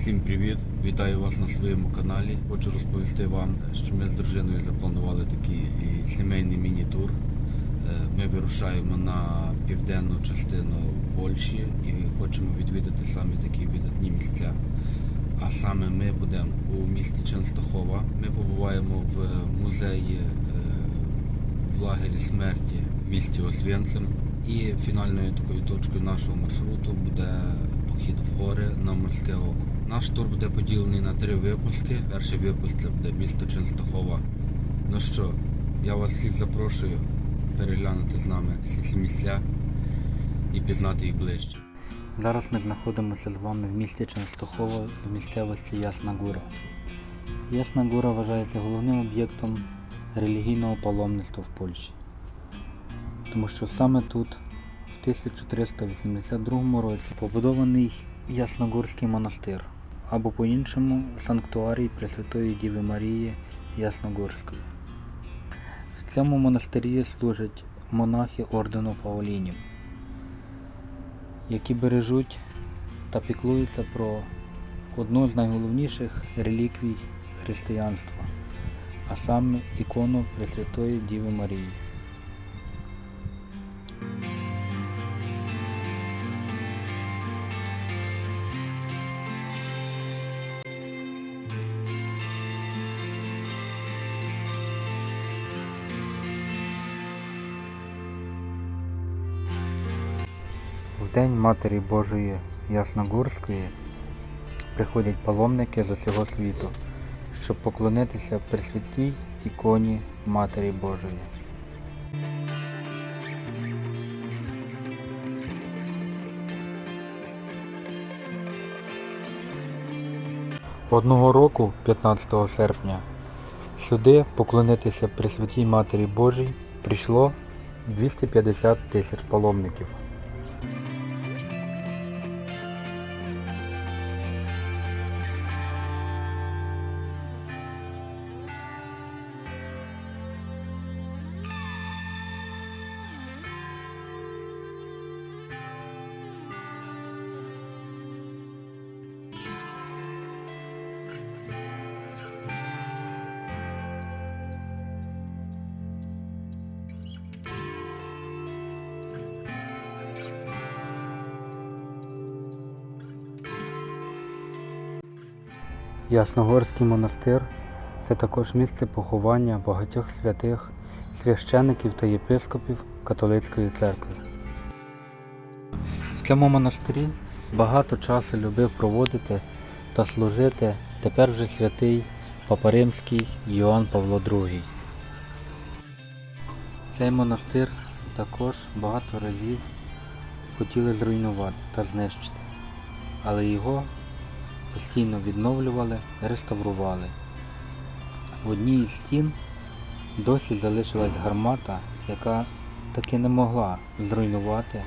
Всім привіт! Вітаю вас на своєму каналі. Хочу розповісти вам, що ми з дружиною запланували такий сімейний міні-тур. Е, Ми вирушаємо на південну частину Польщі і хочемо відвідати саме такі видатні місця. А саме ми будемо у місті Ченстохова. Ми побуваємо в музеї е, в лагері смерті в місті Освенцим. І фінальною такою точкою нашого маршруту буде похід в гори на морське око. Наш тур буде поділений на три випуски. Перший випуск це буде місто Ченстохова. Ну що, я вас всіх запрошую переглянути з нами всі ці місця і пізнати їх ближче. Зараз ми знаходимося з вами в місті Ченстохова в місцевості Ясна Гура. Ясна Гура вважається головним об'єктом релігійного паломництва в Польщі. Тому що саме тут, 1382 році, побудований Ясногорський монастир, або по-іншому санктуарій Пресвятої Діви Марії Ясногорської. В цьому монастирі служать монахи ордену Паолінів які бережуть та піклуються про одну з найголовніших реліквій християнства, а саме ікону Пресвятої Діви Марії. День Матері Божої Ясногорської приходять паломники з усього світу, щоб поклонитися Пресвятій іконі Матері Божої. Одного року, 15 серпня, сюди поклонитися Пресвятій Матері Божій прийшло 250 тисяч паломників. Ясногорський монастир це також місце поховання багатьох святих священиків та єпископів католицької церкви. В цьому монастирі багато часу любив проводити та служити тепер вже святий Папа Римський Йоанн Павло II. Цей монастир також багато разів хотіли зруйнувати та знищити, але його постійно відновлювали, реставрували. В одній із стін досі залишилась гармата, яка таки не могла зруйнувати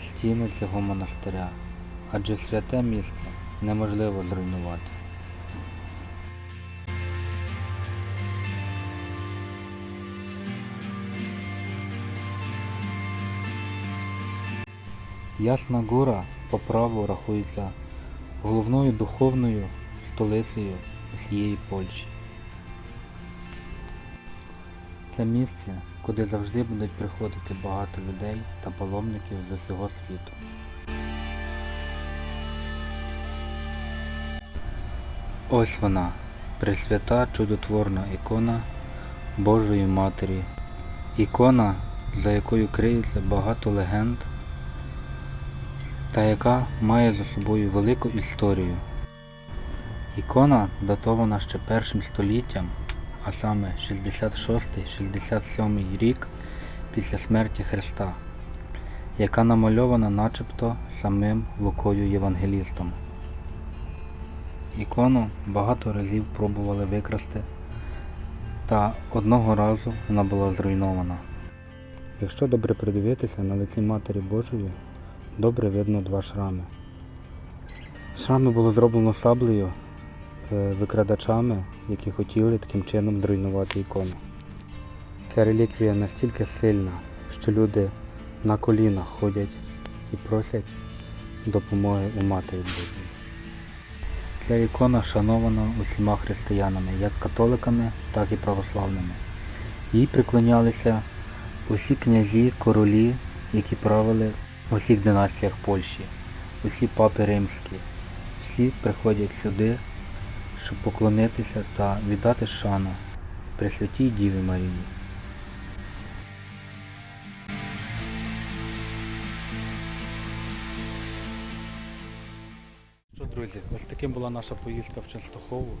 стіни цього монастиря, адже святе місце неможливо зруйнувати. Ясна Гора по праву рахується головною духовною столицею усієї Польщі. Це місце, куди завжди будуть приходити багато людей та паломників з усього світу. Ось вона, пресвята чудотворна ікона Божої Матері. Ікона, за якою криється багато легенд та яка має за собою велику історію. Ікона датована ще першим століттям, а саме 66-67 рік після смерті Христа, яка намальована начебто самим Лукою Євангелістом. Ікону багато разів пробували викрасти, та одного разу вона була зруйнована. Якщо добре придивитися на лиці Матері Божої, добре видно два шрами. Шрами було зроблено саблею е, викрадачами, які хотіли таким чином зруйнувати ікону. Ця реліквія настільки сильна, що люди на колінах ходять і просять допомоги у Матері Божої. Ця ікона шанована усіма християнами, як католиками, так і православними. Їй приклонялися усі князі, королі, які правили у всіх династіях Польщі, усі папи римські. Всі приходять сюди, щоб поклонитися та віддати шану Пресвятій Діві Марії. Що, друзі, ось таким була наша поїздка в Częstochowу,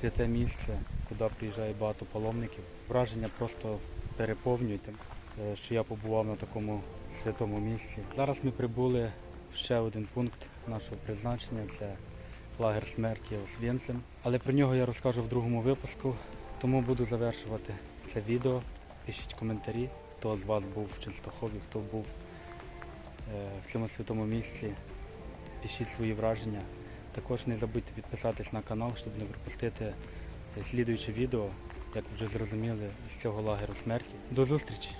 святе місце, куди приїжджає багато паломників. Враження просто переповнюють, е, що я побував на такому святому місці. Зараз ми прибули в ще один пункт нашого призначення це лагер смерті Освєнцем. Але про нього я розкажу в другому випуску, тому буду завершувати це відео. Пишіть коментарі, хто з вас був в Częstochowie, хто був е, в цьому святому місці. Пишіть свої враження. Також не забудьте підписатись на канал, щоб не пропустити е, слідуюче відео, як ви вже зрозуміли, з цього лагеру смерті. До зустрічі!